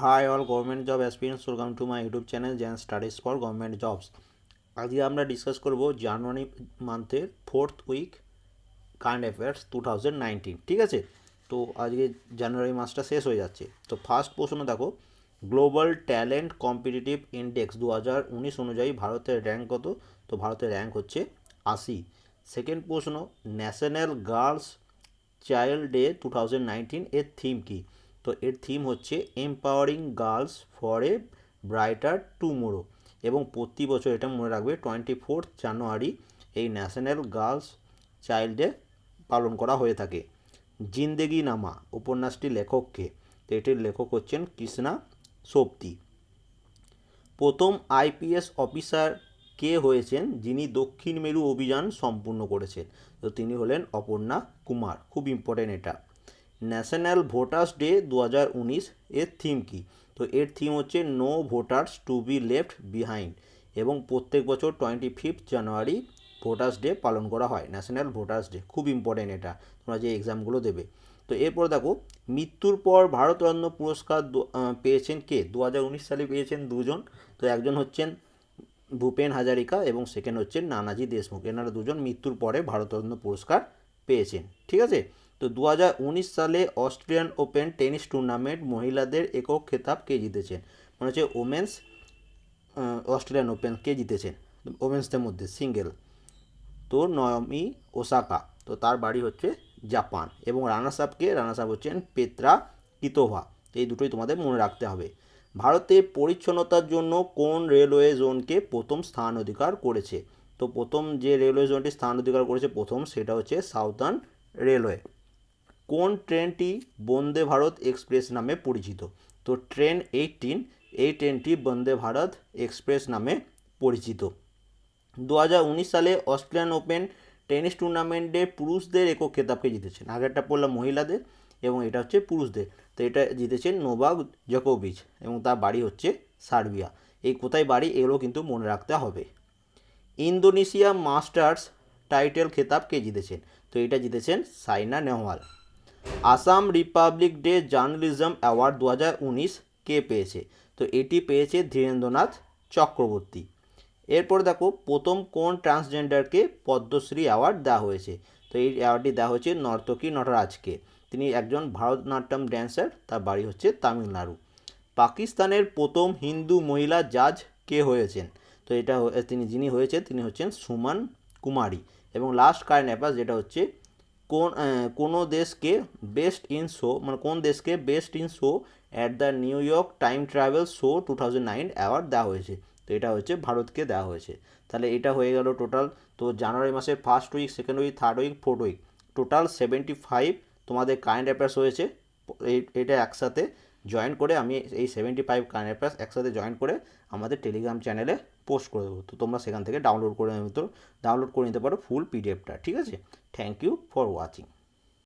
Hi all government job aspirants welcome to my YouTube channel Gyan studies for government jobs আজকে আমরা discuss করব January মান্থের fourth week current affairs two thousand nineteen ঠিক আছে? তো আজকে জানুয়ারি মাসটা শেষ হয়ে যাচ্ছে। তো ফার্স্ট প্রশ্ন দেখো গ্লোবাল ট্যালেন্ট কম্পিটিটিভ ইন্ডেক্স দু হাজার উনিশ অনুযায়ী ভারতের র্যাঙ্ক কত? তো ভারতের র্যাঙ্ক হচ্ছে আশি। সেকেন্ড প্রশ্ন national girls child day two thousand nineteen এর থিম কী? তো এর থিম হচ্ছে empowering girls for a brighter tomorrow এবং প্রতি বছর এটা মনে রাখবে টোয়েন্টি ফোর্থ জানুয়ারি এই ন্যাশনাল গার্লস চাইল্ড ডে পালন করা হয়ে থাকে। জিন্দেগি নামা উপন্যাসটি লেখককে, তো এটির লেখক হচ্ছেন কৃষ্ণা সোপ্তি। প্রথম আইপিএস অফিসার কে হয়েছেন যিনি দক্ষিণ মেরু অভিযান সম্পূর্ণ করেছেন? তো তিনি হলেন অপর্ণা কুমার, খুব ইম্পর্টেন্ট এটা। ন্যাশনাল ভোটার্স ডে দু হাজার উনিশ এর থিম কী? তো এর থিম হচ্ছে no voters to be left behind এবং প্রত্যেক বছর twenty fifth January voters day পালন করা হয়, ন্যাশনাল ভোটার্স ডে। খুব ইম্পর্টেন্ট এটা, তোমরা যে এক্সামগুলো দেবে। তো এরপর দেখো, মৃত্যুর পর ভারতরত্ন পুরস্কার পেয়েছেন কে? দু হাজার উনিশ সালে পেয়েছেন দুজন। তো একজন হচ্ছেন ভূপেন হাজারিকা এবং সেকেন্ড হচ্ছেন নানাজি দেশমুখ। এনারা দুজন মৃত্যুর পরে ভারতরত্ন পুরস্কার পেয়েছেন। ঠিক আছে? তো দু হাজার উনিশ সালে অস্ট্রেলিয়ান ওপেন টেনিস টুর্নামেন্ট মহিলাদের একক খেতাব কে জিতেছেন মানে হচ্ছে ওমেন্স অস্ট্রেলিয়ান ওপেন কে জিতেছেন ওমেন্সদের মধ্যে সিঙ্গেল। তো নয়মি ওসাকা, তো তার বাড়ি হচ্ছে জাপান এবং রানার্স আপকে রানার্স আপ হচ্ছেন পেত্রা কিতোভা এই দুটোই তোমাদের মনে রাখতে হবে। ভারতে পরিচ্ছন্নতার জন্য কোন রেলওয়ে জোনকে প্রথম স্থান অধিকার করেছে? তো প্রথম যে রেলওয়ে জোনটি স্থান অধিকার করেছে প্রথম সেটা হচ্ছে সাউথার্ন রেলওয়ে। কোন ট্রেনটি বন্দে ভারত এক্সপ্রেস নামে পরিচিত? তো ট্রেন এইটিন এই ট্রেনটি বন্দে ভারত এক্সপ্রেস নামে পরিচিত। দু হাজার উনিশ সালে অস্ট্রেলিয়ান ওপেন টেনিস টুর্নামেন্টে পুরুষদের একক খেতাবকে জিতেছেন। আগেরটা পড়লাম মহিলাদের এবং এটা হচ্ছে পুরুষদের। তো এটা জিতেছেন নোভাক জকোভিচ এবং তার বাড়ি হচ্ছে সার্বিয়া। এই কোথায় বাড়ি এগুলো কিন্তু মনে রাখতে হবে। ইন্দোনেশিয়া মাস্টার্স টাইটেল খেতাব কে জিতেছেন। তো এটা জিতেছেন Saina Nehwal. Assam republic day journalism award দু হাজার উনিশ কে পেয়েছে? তো এটি পেয়েছে ধীরেন্দ্রনাথ চক্রবর্তী। এরপর দেখো, প্রথম কোন ট্রান্সজেন্ডারকে পদ্মশ্রী অ্যাওয়ার্ড দেওয়া হয়েছে? তো এই অ্যাওয়ার্ডটি দেওয়া হয়েছে নর্তকী নটরাজকে। তিনি একজন ভারতনাট্যম ড্যান্সার, তার বাড়ি হচ্ছে তামিলনাড়ু। পাকিস্তানের প্রথম হিন্দু মহিলা জাজ কে হয়েছেন? তো এটা তিনি যিনি হয়েছে তিনি হচ্ছেন সুমান কুমারী। এবং লাস্ট কারেন্ট অ্যাফেয়ার্স যেটা হচ্ছে কোন কোন দেশকে বেস্ট ইন শো মানে কোন দেশকে best in show at the New York time travel show two thousand nine award দেওয়া হয়েছে। তো এটা হচ্ছে ভারতকে দেওয়া হয়েছে। তাহলে এটা হয়ে গেল টোটাল তো জানুয়ারি মাসের first week second week third week fourth week total seventy five তোমাদের কারেন্ট অ্যাফেয়ার্স হয়েছে। এটা একসাথে। জয়েন করে আমি এই সেভেন্টি ফাইভ কানের প্লাস একসাথে জয়েন করে আমাদের টেলিগ্রাম চ্যানেলে পোস্ট করে দেবো। তো তোমরা সেখান থেকে ডাউনলোড করে নিতে ডাউনলোড করে নিতে পারো ফুল পিডিএফটা ঠিক আছে? Thank you for watching